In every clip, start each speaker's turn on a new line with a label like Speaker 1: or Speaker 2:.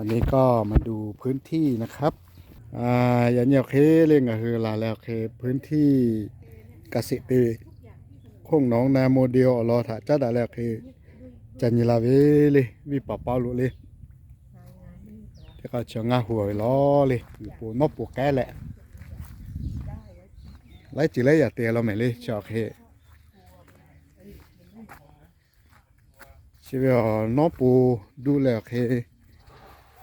Speaker 1: วันนี้ก็มาดูพื้นที่นะครับอ่าอย่างเนี้ยเคเรื่องก็คือลาแล้วเคพื้นที่เกษตรคงน้องนาโมเดลรอถ้าจัดได้แล้วคือจันยลาเวเลยวิปะเปาลุเลยแต่ก็เชียงงาหัวไว้ล้อเลยอยู่ปูนอกปูแก่แหละไล่จีเลยอย่าเตียเราไม่เลยชอบเคชีวิตนอปูดูแลเค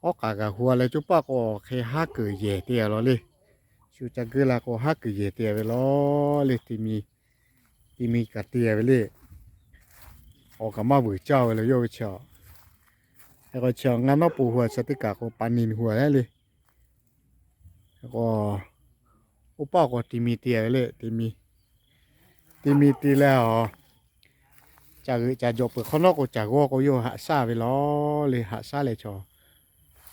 Speaker 1: ลแล้ก้ากเตียวเลยแล้วก็เฉพาะกับปูแก้ไปล้อกเปล่ากะฮูเยจะเคยเตียเลยลอออกกะหัวเลยจุปะก็เคฮักเกยเยเตียแล้วเลยชูจักเกลาก็ฮักเกยเยเตียไปล้อเลยที่มีที่มีกะเตียไปเลยออกกมาบุเจ้าเลยโยเชาแล้วก็เชางานนอปูหัวสติกาก็ปานินหัวได้เลยแล้วก็อุปก็ที่มีเตียไปเลยที่มีที่มีตีแล้วจากจากจบข้างนอกก็จากว่าก็โยหาซาไปล้อเลยหาซาเลยชอ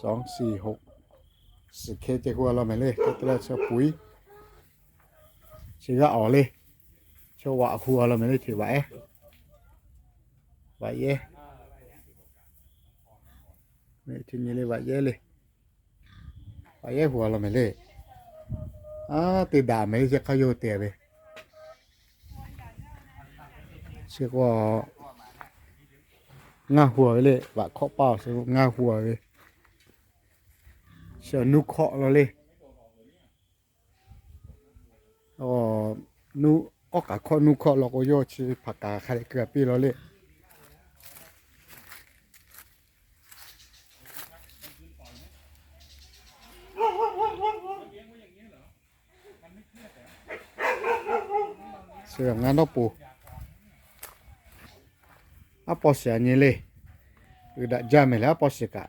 Speaker 1: สองสี่หกสิเคเจหัวเราไม่เลยก็ตัวเชื่อปุ๋ยเชื่อออกเลยเชื่อว่าหัวเราไม่เลยถือไหวไหวเย่ไม่ถึงนี้เลยไหวเย่เลยไหวเย่หัวเราไม่เลยอ่าติดด่าไม่จะเขาโยเตียไปเชื่อว่างาหัวเลยว่าเคาะเป้าเชื่องาหัวเลย sợ nu khọ nó lên. Ờ nu có cả kho nu kho nó có vô chỉ phải cả khai cửa pi nó lên. Sợ ngán nó bù. À bỏ xẻ như lên ừ đã ra mày lá bỏ xẻ cả.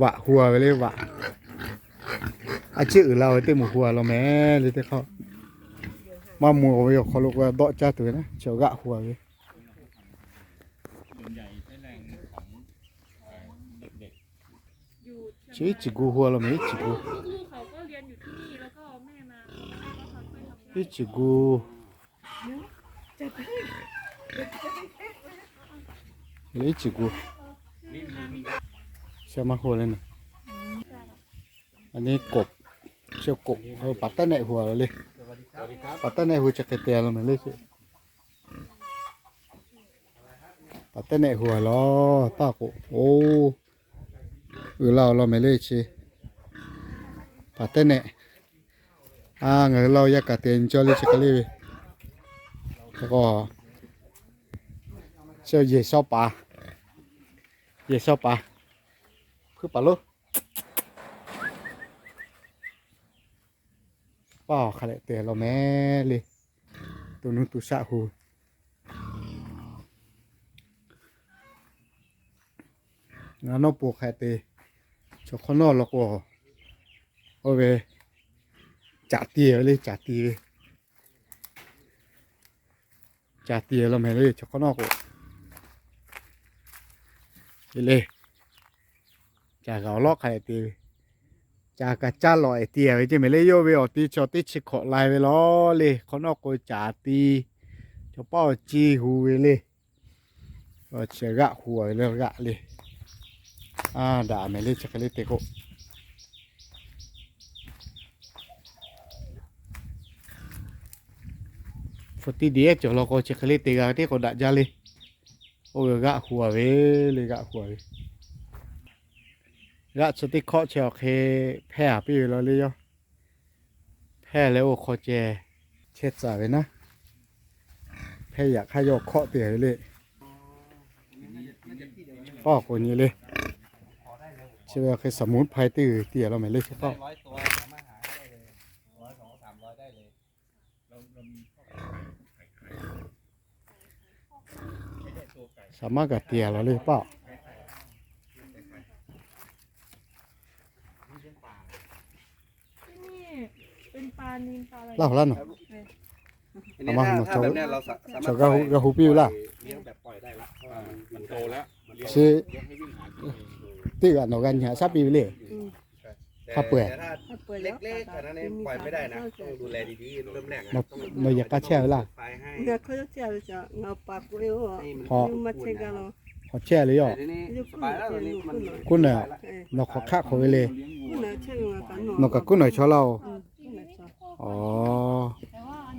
Speaker 1: วะหัวไปเลยวะอาชื่อเราเต็มหัวเราแม่เลยแต่เขามาหมัวไปเขาลูกว่าเดาะจ้าตัวนะเฉียวกะหัวไป
Speaker 2: ส่วนใหญ่ใช้แรงของเอ่อเด็ก
Speaker 3: อยู่
Speaker 1: ชี้จิกูหัวเราไหมจิกู
Speaker 3: ลูกๆเขาก็เรียนอยู่
Speaker 1: จิกูเลยจิกู เชื่อมาหัวเลยนะอันนี้กบเชื่อกบเออปัตตาในหัวเราเลยปัตตาในหัวจะกระเตียเราเหมือนเลยสิปัตตาในหัวล้อป้าโกโอ้เออเราเราไม่เลยสิปัตตาในอ่าเงยเราอยากกระเตียนจอเลยจะกระเลยแล้วก็เชื่อเย่ชอบปลาเย่ชอบปลา คือปลาลูกป้อขะเลเตะเราแม่เลยตัวนู้นตัวสะหูงานนอปูกแค่เตะชกข้างนอกแล้วก็โอเคจัดเตียเลยจัดเตียจัดเตียเราแม่เลยชกข้างนอกก็เลย จากเอาลอกใครตีจากกระจ้าลอยเตียไปจะไม่เลยโยไปออกตีจอตีชิขอลายไปล้อเลยเขานอกกูจ่าตีจะเป้าจีหูไปเลยก็เชกะหัวเลยกะเลยอ่าด่าไม่เลยจะกเลยเตะกูฟตีเดียจอเราก็จะกเลยเตะกะที่เขาด่าจาเลยโอ้ยกะหัวเว้เลยกะหัวเว้ กะสติเคาะเชียวเคแพ้ปีแล้วเลยยอแพ้แล้วคอเจ เช็ดจ่าไว้นะแพ้อยากให้ยกเคาะเตี๋ยเลยป้อคนนี้เลยใช่ไหมเคยสมุนไพรตื้อเตี๋ยเราไหมเลยใช่ป้อสามารถกับเตี๋ยเราเลยป้อ
Speaker 3: ที่นี่ เป็นปลานิลปลาอะไร
Speaker 1: เล่าแล้วหนู
Speaker 4: อันนี้
Speaker 1: เอามา
Speaker 4: ถ้า
Speaker 1: หมด
Speaker 4: ถ้า
Speaker 1: โชว์
Speaker 4: แบบเนี้ยเราสาสามารถ
Speaker 1: โชว์กระหูกระหูปิ้วล่ะ
Speaker 4: เลี้ยงแบบปล่อยได้ละเพราะว่ามัน
Speaker 2: มันโตแล้วมันเลี้ยง
Speaker 1: ชื่อ
Speaker 2: เลี้ยงให้วิ่งหากินเอง
Speaker 1: ตื้อกันหนูกันหาซับปีไปเลย
Speaker 4: แต่
Speaker 1: ถ้าเปื่อย
Speaker 4: แต่ถ้า
Speaker 5: ถ้าเปิด
Speaker 4: เล็กๆอันนั้นเนี่ยปล่อยไม่ได้นะ ต้องดูแลดีๆ เริ่มแรก
Speaker 1: เรา
Speaker 4: อะต้อง
Speaker 1: เราอยากกระแช่ไว้ล่ะ
Speaker 4: ไฟให้
Speaker 5: เนี่ยเขาจะเจ้าจะเงาปากกูเอว
Speaker 4: ให้มัน
Speaker 1: พอ
Speaker 5: ยูมาเชกาโล
Speaker 1: ขอแช่เลยย่อ
Speaker 4: แต่ทีนี้สบายแล้วตอนนี้มัน
Speaker 1: คุณน่ะ
Speaker 5: เอ้ย
Speaker 1: เราขอค่าขอไปเลย
Speaker 5: กูน่ะเชื่อกันหนอ
Speaker 1: นกกับกุ้งหน่อยชอเรา
Speaker 5: อืมกูน่ะช อบ
Speaker 1: อ๋อ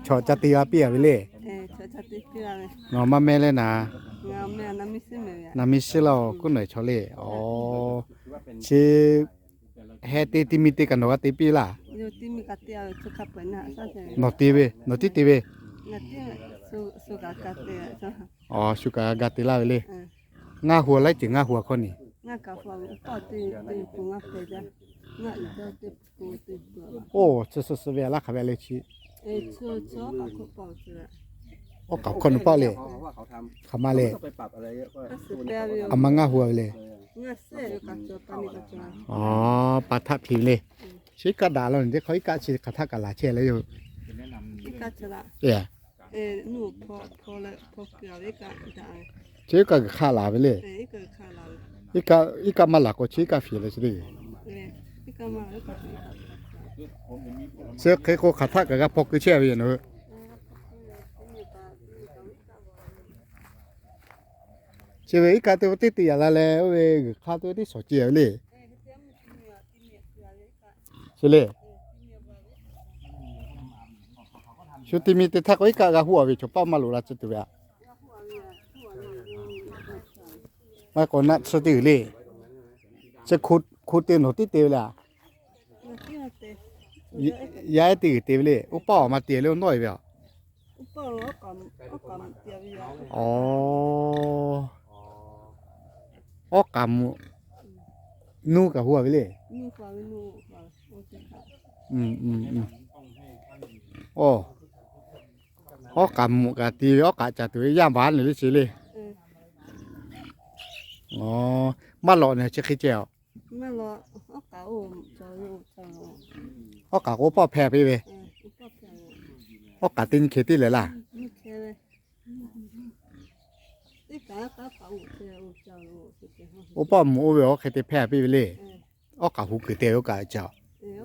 Speaker 1: ชอจะตีอาเปียไปเลย
Speaker 5: เอ้ยชอบชอบติดกันเลย
Speaker 1: นอมาแม่เลยนะ
Speaker 5: เงาแม่น้ำมิสิเมีย
Speaker 1: นามิชิเรากุ้งหน่อยชอเลยอ๋อชื่อเฮติติมิติกันนกตีปีล่ะ
Speaker 5: ยูที่มีกัตยาชุกขับไปนะสักเดือน
Speaker 1: นกตีเวนกตีตีเว
Speaker 5: งัดที่สุสุกักัตยาจ้ะ
Speaker 1: อ๋อชุกากาติลาไปเลย
Speaker 5: เออ
Speaker 1: ง่าหัวไล่จึงง่าหัวคนนี้
Speaker 5: งัดกาฟังปอตีตีปุงอะเปจ้ะงัดอีเจ้าตีปูตีปู
Speaker 1: โอ้สุดสุดสุดเวลาขับไปเลยชี
Speaker 5: เอ้ยชัวชัวกับกูปอสิละ
Speaker 1: โอ้กับคนเป้าเลย
Speaker 4: เพราะว่าเขาทำ
Speaker 1: เขามาเลย
Speaker 4: ต้องไปปรับอะไรเยอะก็
Speaker 5: ก็สุดแล้วอยู่
Speaker 1: เอามาง่าหัวไปเลย
Speaker 5: งัดเสียกับจอปานิกับจอ
Speaker 1: อ๋อปะทับพิมพ์เลยชิกระดาษเราเนี่ยเขาอีกาชิกระทักกะลาเช่เลยอยู่
Speaker 2: จะแนะนำ
Speaker 5: อีกาชละ
Speaker 1: เอ๋
Speaker 5: เอ้หนูพอพอละพอเกลืออีกาได้
Speaker 1: ชิกะข้าลาไปเลย
Speaker 5: เอ้อีกาขาลา
Speaker 1: อีกาอีกามาหลักก็ชิกาฝีเลยสิ
Speaker 5: เอ้อีกามาอีกา
Speaker 1: เสือเคยโคขัดทักกับพกคือเชี่ยวอยู่เนอะเชื่ออีกาตัวที่ตีอะไรแล้วเว้ยข้าตัวที่ส อเจียวเลยใช่เลยชุดที่มีแต่ทักอีกากับหัววิชป้ามาลุระจุดตัวมาก่อนนัดสติเลยจะขุดขุดเตียนหัวที่เตี ยวละยยายตีเตียวเลยอุปอมาเตียวเร็วหน่อยเปล่า
Speaker 5: อุปโลกอมโอกอมเตียวยา
Speaker 1: อ๋อออกกำนูกับหัวไปเลย
Speaker 5: นี่ฟังนูฟังโอเคค่ะ
Speaker 1: อืมอืมอืมโอ้ออกกำกับตีออกกะจัดตัวย่ามบ้านเลยสิเลย
Speaker 5: เออ
Speaker 1: อ๋อมาหล่อเนี่ยจะขี้เจียว
Speaker 5: ไม่รอเอาเก่าจอยจอ
Speaker 1: ยเอากากโอป้อแพรไปเว้ย
Speaker 5: เออก็เก่า
Speaker 1: เอากาตินเคติเลยล่ะ
Speaker 5: ไม่เชื่อเลยที่เก่าเก่าเก่าเชื่อจอยสุดยอด
Speaker 1: โอป้อหมูเว้ยเอาเคติแพรไปเลย
Speaker 5: เออ
Speaker 1: เอากาหูคือเตียวกาเจ้า
Speaker 5: เออ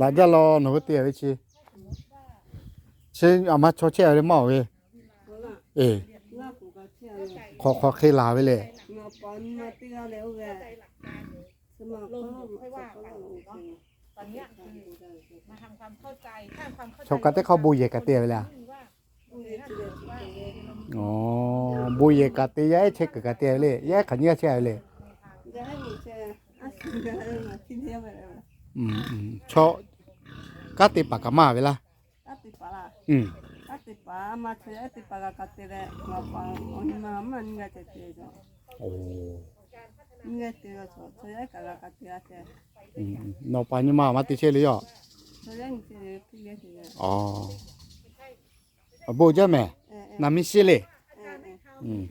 Speaker 1: บาดจะรอหนูเตียวไว้ชีเช่นเอามาโชว์เชี่ยวได้หม้อเว้ย
Speaker 5: เอาล่ะ
Speaker 1: เออ
Speaker 5: ว่ากูก็เชื่อเลย
Speaker 1: ขอขอเคลาไว้เลย
Speaker 5: มาปอนมาเตือแล้วแก สมาลงค่อยว่ากันเนาะ
Speaker 6: ตอนเนี้ยคือมาทำความเข้าใจสร้างความเข้าใจ
Speaker 1: 저까지 부위에까지야 어부เย้
Speaker 6: 지야
Speaker 1: 체크까지야래 야 간이야 체야래 จะให้หนูแชร์อะเดี๋ย
Speaker 5: วให้หนูคิดเทียบไปเล
Speaker 1: ยนะ 음저 까띠 빠까마 왜라 อา
Speaker 5: ติปาละ음
Speaker 1: อา
Speaker 5: ติปามาเชออติปากะกะเตระมาฟังอนิมามันกะเตเโอ้.ะเช่กัดกัดเตะเช่
Speaker 1: อืมนอปานี่มามาติเชเลยอะ
Speaker 5: เช่ยังเช่พี่ก็เช่
Speaker 1: อ๋ออะบูจ้ะแม่
Speaker 5: เออ
Speaker 1: นามิซิเลย
Speaker 5: เออ
Speaker 1: อืม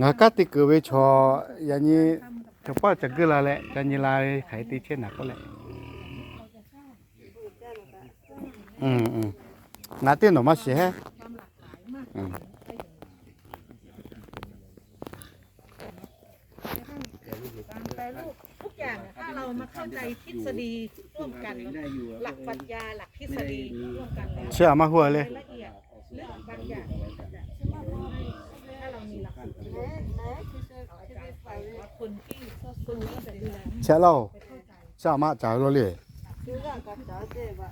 Speaker 1: งากะติกเวชอยันนี้จะป้าจะกึละแหละจันยิลายไขติเชนักก็แหละอืมอืมงาเตียนหนอมาเสียอืม
Speaker 6: ฤษฎีร่วมกันเนอะ
Speaker 4: ได้อยู่
Speaker 6: หลักปรัชญาหลักทฤษฎีร่วมกันแล้ว
Speaker 1: เชื่อมาหัวเลย
Speaker 6: รายละเอียดเรื่องบางอย่างถ้าเรามีหลักสูตร
Speaker 5: แม่แม่ที่จะที่จะไปเลย
Speaker 6: คนที่คนที่จะดูแล
Speaker 1: เชื่อเรา
Speaker 6: ไปเข้าใจ
Speaker 1: เชื่อมาจ่ายเราเลย
Speaker 5: คือว่าก็จะได้ว่า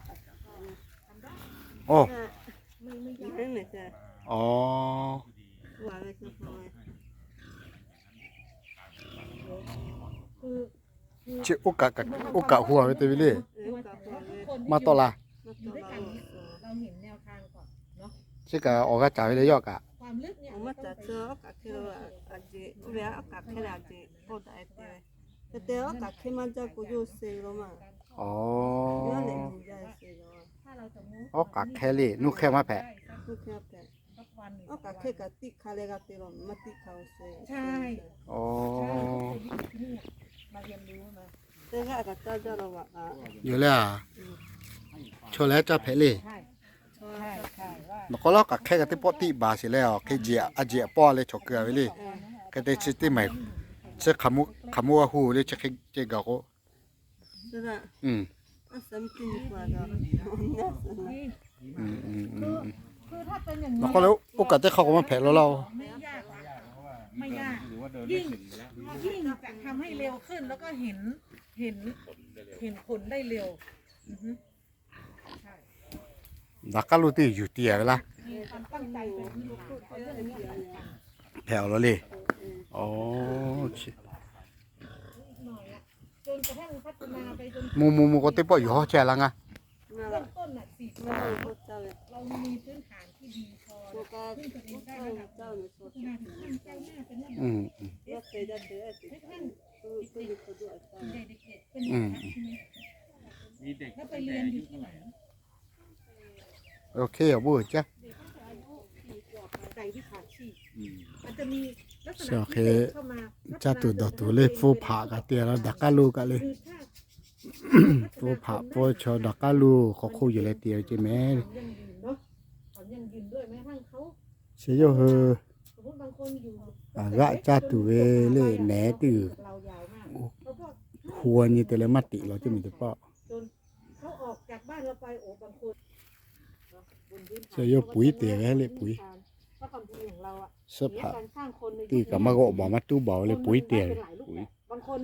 Speaker 1: โอ้
Speaker 6: ไม่ไม่ยาก
Speaker 5: นั่นแหละจ้ะ
Speaker 1: อ๋อ
Speaker 5: ว่าอะไรคือพอ
Speaker 6: คือ
Speaker 1: ชื่อโอกากับโอกาหัวไปเตวิเล่มาต่อละ
Speaker 6: อยู่กาอ
Speaker 1: ชื่อกัออกระจายเลยยอกะ
Speaker 6: ความลึกเนี่ย
Speaker 5: มันจะเจอกับคืออาจจะเวลากับแค่อาจจะพ
Speaker 1: อได้
Speaker 5: แต่แต่เดี๋
Speaker 6: ยวกับแค่มั
Speaker 1: นจะกูอยู่เซลล์มาอ๋ออ
Speaker 5: อกกั
Speaker 6: แค่ลี่นุกแค่
Speaker 5: มาแผลนุกแค่แผลออ
Speaker 6: กกั
Speaker 1: แค่
Speaker 6: กัติคาเลกับติลมา
Speaker 5: ติเขาเซใช่
Speaker 1: อ๋อ อยู่แล้วชนแล้วจะเพ
Speaker 6: ลี
Speaker 1: มัก็ลอกกัแค่กับที่ปอติบาสิแล้วแค่เจียอาเจียป้อเลยชกเกลือไปเลยก็ได้ชิติใหม่จะขมุขมัวหูเลยจะแค่เจกก็อืมมั
Speaker 6: น
Speaker 1: ก็แล้วโอกาสที่เขาก็มาแผลเรา
Speaker 6: เราไม่ยาก
Speaker 2: ว่าเดินไม่ถึงแล้ว
Speaker 6: ยิ่งทำให้เร็วขึ้นแล้วก็เห็นเห็นเห็นผลได้เร็วอือฮึใช่
Speaker 1: 나깔로도 유띠야 라
Speaker 6: มีความตั้งใจเป็นลูกพูเรื่องนี้
Speaker 1: 배얼리 어 치.
Speaker 6: หน่อยอะจนกระทั่งพัฒปจน
Speaker 1: 무무무 그때 뭐 여자랑
Speaker 5: 아
Speaker 6: เบื้อ
Speaker 5: ง
Speaker 6: ต้นน่ะสี่เรามีพื้นฐ ก็เจ้า
Speaker 1: อืม
Speaker 6: ว่าเคเจอ
Speaker 2: ติด
Speaker 6: ตัยู่ดีเท่าไหร่ะ
Speaker 1: โอเคอะบูจ้ะ
Speaker 6: ต่งาด
Speaker 2: อ
Speaker 6: ตันจลัก
Speaker 1: เศ
Speaker 6: เจ้า
Speaker 1: ตุดดอกตุเลฟูผากะเตียแล้วดักกะลูกะเลย
Speaker 6: คือา
Speaker 1: ฟูผาโปชอดักกะลูเขาคู่อยู่เลยเตียวใช่ไหม
Speaker 6: ความยังยืนด้วยแมทั้ง เขา
Speaker 1: เสียเยอะเฮอ
Speaker 6: สมมติบางคนอยู่
Speaker 1: อะกะจ้าตุเวเล่แหนตือ
Speaker 6: เรายาวมากแล้วก็
Speaker 1: ควรนี่แต่ละมาติเราจะมีแต่ป้อ
Speaker 6: จนเขาออกจากบ้านเราไปโอ้บางคนเนาะบนพื้นฐาน
Speaker 1: เสียเยอะปุ๋ยเตียให้เลยปุ๋ย
Speaker 6: เพราะความจริงของเราอะ
Speaker 1: เสื้อผ้า
Speaker 6: การสร้างคนในยุค
Speaker 1: ตีกับมาก็บอกมาตู้เบาเลยปุ๋ยเตีย
Speaker 6: มันได้เป็นหลายรูปแบบบางคน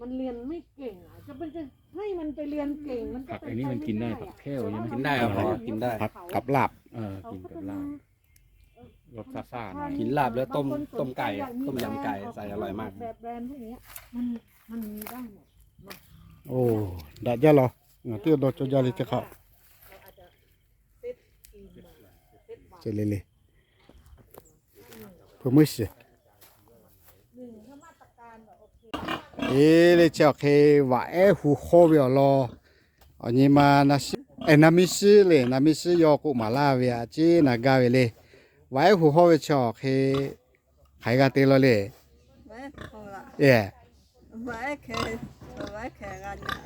Speaker 6: มันเรียนไม่เก่งอะจะเป็นจะให้มันไปเรียนเก่งมันก็
Speaker 2: ผัก
Speaker 6: เป็
Speaker 2: อันนี้มันกินได้ผักแค่วยัง
Speaker 4: กินได้ครับพอกินได้
Speaker 1: ผักกับลาบ
Speaker 2: เออกินกับลาบ รสซ่าๆหน่อย
Speaker 4: กินลาบแล้วต้มต้มไก่อะต้มยำไก่ใส่อร่อยมาก
Speaker 6: แบบแบรนด์พวกเนี้ยมันมันมีได้หมด
Speaker 1: โอ้ดัดยาหรองั้นที่เราจะยาเลยจะเข้า
Speaker 6: เราอาจจะเซตทีมมาเซตวาง
Speaker 1: เจเล ยเลย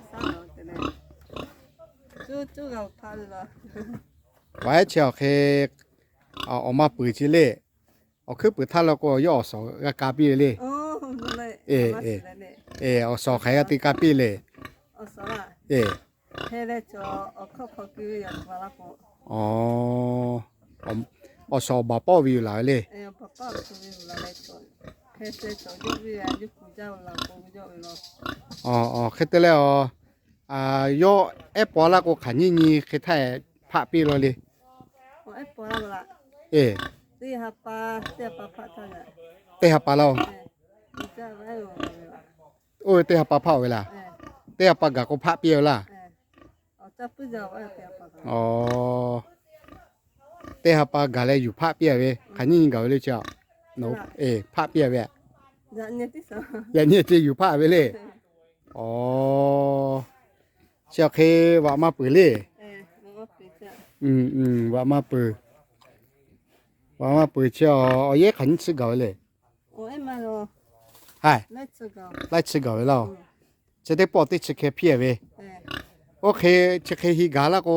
Speaker 1: เพื่อมือสิ
Speaker 6: หนึ่งถ้ามาตรการแบบโอเค
Speaker 1: เอ๊ะเลยเจ้าเคว่าเอ๊ะหูโคเบียวรออันนี้มานาซิเอ้นามิซิเลยนามิซิยอกุมาลาเวียจีนา อสอบป้อวิวหลายเลยเอ
Speaker 5: อป้อป้อวิวหลายตั
Speaker 1: วแค่เจ้าจอยวิวยุคเจ้าเราคงยอเราอ๋ออ๋อแค่แต่แล้วอ่าโย่ออปปอละก็ขันยี่
Speaker 5: นี่แค่ไท
Speaker 1: ยพระปีเราเลยออเอปปอละละเออตีหับปลาเตีย
Speaker 5: ปลาพระ
Speaker 1: เท่า
Speaker 5: ไหร่
Speaker 1: เตียหับปลาเราโอ้ยเตียหับปลาเผาเวลาเตียหับปลากะก็พระเปียวล่เอ๋อจะ
Speaker 5: พูดเจ้าเตียหับปลา
Speaker 1: อ๋อ แต่หาปากาเลยอยู่ภาบเปียเวขันยิงเกาเลยเจ้าโนเอพับเปียเวยั
Speaker 5: นเนี่ยที่ส
Speaker 1: องยันเนี่ยที่อยู่ภาบเวเลยอ๋อเจ้าเคว่ามาเปืนเลยอืมอืมว่ามาเปืนว่ามาเปืนเจ้าเอาเย่ขันซื้อเกาเลย
Speaker 5: โอ้ยมา
Speaker 1: โล
Speaker 5: ใช่
Speaker 1: ไล่ซื้เกาไล่ซื้เกาแล้วจะได้ปอดที่เชื้เพียเวโอเคเชื้อเฮีกาล้วก็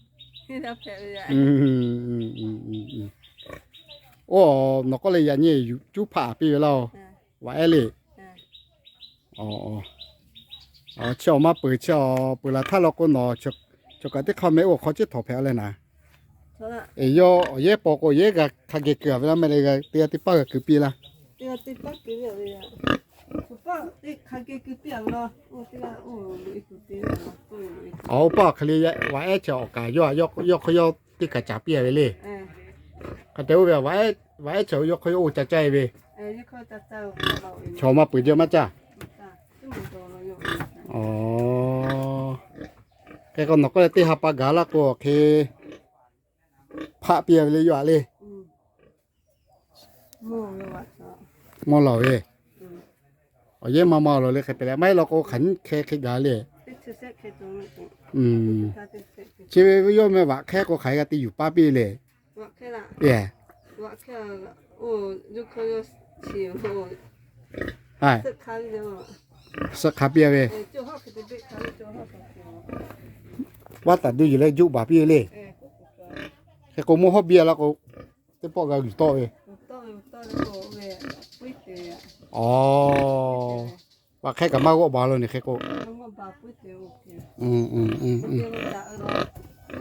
Speaker 1: โออนก็เลยยันเนี่ยจุผ่าปีเราไว้เลยอ๋ออ๋อเชียวมาเปิดเชียวเปิดละถ้าเราก็นอชกชกกันที่เขาไม่โอ้เขาจะถอดแผลเลยนะเอ้ยเย่ปอกเย่กับคาเกะเกือบแล้วไม่ได้เตียติปะกับคือปีละเตียติป้กือบเลย
Speaker 5: 오
Speaker 1: 빠 이 가격이 삐안나 어디가 어 이거 삐안나 어 오빠 그래 와 애저 오까
Speaker 5: 요아 요요 거요 띠가
Speaker 1: 잡비야 왜 그때 오가 와 와애저 요 거요
Speaker 5: 오자 짜이베
Speaker 1: 에이거 짜짜 저마 뿌려 맞자 어 그거 너꺼 띠 하빠 갈라고 그 파비야 왜 요아 래 뭐요 맞아 몰라 왜 อเยมามาเราเลยใครไปแล้วไม่เราก็ขันแค่แค่ยาเลยอืมชีวิตย่อมแม่ว่าแค่ก็ขายกัตีอยู่ป้าปีเลย
Speaker 5: ว่าแค่ละ
Speaker 1: เย่
Speaker 5: ว่าแค่โอ้ยุคเขา
Speaker 1: เชี
Speaker 5: ยวไอ้
Speaker 1: สักครั้งเดียวสั
Speaker 5: กครั้งเดียวเว้ย
Speaker 1: ว่าแต่ดูอยู่เลยยุบป้าปีเลยแค่กูโมโหเบียแล้วก็จะปอกกันอยู่ต่เว้ยต่ออ
Speaker 5: ยู่ต่อแล้วก็เลย
Speaker 1: อ๋อว่าแค่กับมาก็บาลนี่แค่ก็อืมอืมอืมอืม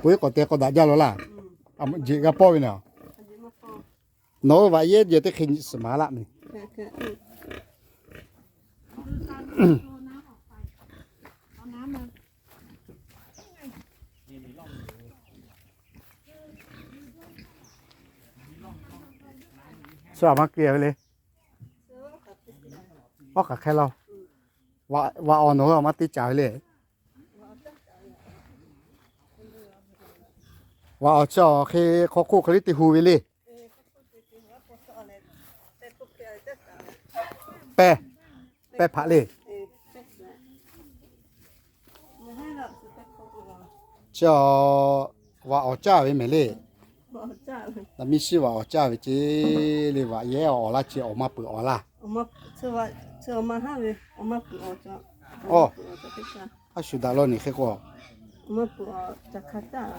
Speaker 1: ปุ้ยก็เตะก็ด่าจ้าแล้วล่ะอะจีกับพ่อเนี่
Speaker 5: ย
Speaker 1: โน้ว่าเย็ดเยอะที่ขึ้นสมาละนี่สอบมากเกลียวเลย พ่ากับแค่เราว่าว่าอ่อนหนูมาติดใจเลยว่าเอาจ่อเคขอคู่คลิติฮูวิลีเปะเปะพะเลยจ่อว่าเอาจ่าไว้ไหมเลยแต่ไม่ใช่ว่าเอาจ่าไว้จีหรือว่าแย่ออละจีออกมาเปิดออละ
Speaker 5: ออก
Speaker 1: มาคือว่า 저 엄
Speaker 5: 마 하위 엄마 부어줘
Speaker 1: 어. 부
Speaker 5: 어줘 됐다 아슈 달
Speaker 1: 러니 해고 엄마 부어줘 갔다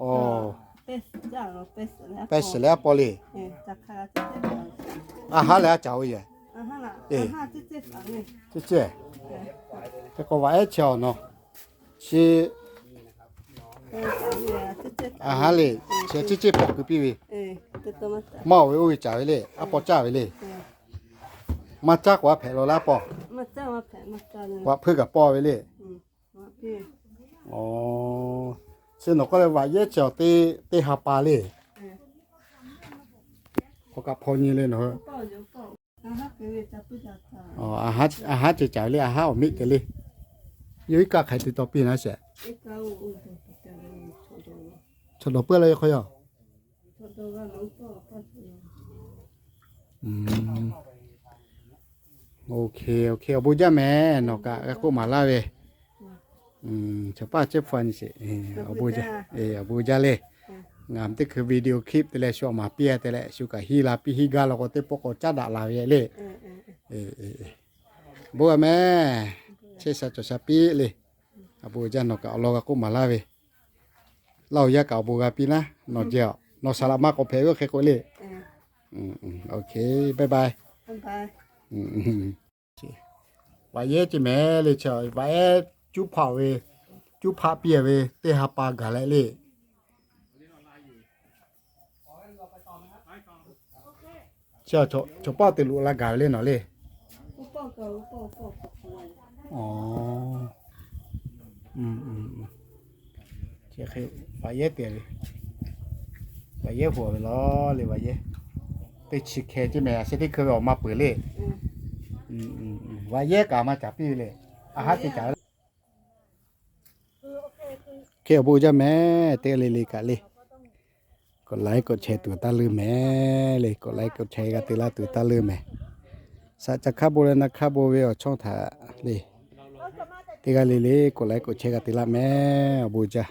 Speaker 1: 어 뺐어
Speaker 5: 자 뺐어 뺐어 내가
Speaker 1: 빨리 예자 가라 아하 내가 자오예
Speaker 5: 아하라
Speaker 1: 아
Speaker 5: 하 쯔쯔 방에 쯔
Speaker 1: 쯔 그거 와야 쳐노 시 à lì, sẽ chỉ chỉ bỏ cái bì, mà với ôi cháo
Speaker 5: lì, à bỏ cháo lì.
Speaker 1: มาจักว่าแผลเโลลาปอมาเจ้ามาแผลมา
Speaker 5: จักเลย
Speaker 1: ว่าเพื่อกับปอไว้เลย
Speaker 5: อืมว่าพี่
Speaker 1: อ๋อซึ่งหนูก็เลยว่าเย่เจ้าเตเตหาปลาเลยเออพอกับพอนี่เลยเนาะาอ๋ออาหารอาหารจะจ่ายเลยอาหารมิกันเลยยุ้ยกาไข่ติดต่
Speaker 5: อปีนะเสียฉัวเล
Speaker 1: บเพื่ออะ
Speaker 5: ไรเขาเหร
Speaker 1: อชดโดนว่าอพ่ออเสีอืม โอเคโอเคบุญแม่นกะก็มาละเว오케이 오케이 어보자매 너가 갖고 말라웨 음, 저อ째판 시. 예, 어보 자. 예, 어เลย.งามที่คือวิดีโอคลิปแต่ละชัวมาเปียแต่ละชุวกะฮีลาปิฮีกาลราก็เตปกจัดดาลาเวเลเออเออบัวแม่เชษจชาปีเลยอบูจันนกเอาลอกกุมาละเวเราอยากเอาบูกาปีนะนอเจ้าวนอสลามากอเพลวเคโกเลยอืมโอเคบายบายบาย ว่าเยจิแม่เลยเชียวว่าเจุพาเวจุพาเปียเวเตหาปากาเลยเลยเชียวชชป้าติลูกละกาเลยหนอเลยอ๋ออืมอืมเชียเคยว่าเย่เตียเลยว่าเย่หัวไปล้อเลยว่าเย่ 때치케지메 세티크가 엄마 뿌리 와예가 아마 잡히래 아하
Speaker 5: 티
Speaker 1: 잘 케보자 메 때리리까ยกามาจับเปลี่ยนเลยอะให้ไลค์กดแชร์ตัวตาลืมแม่เลยกดไลค์กดแชร์กันตีละตัวตาลืมแม่สัจจะข้าบุรณะข้าบุเวอช่องถ้าเลยตีกันเลยลยกดไลค์กดแชร์กันตีละแม่บูจ้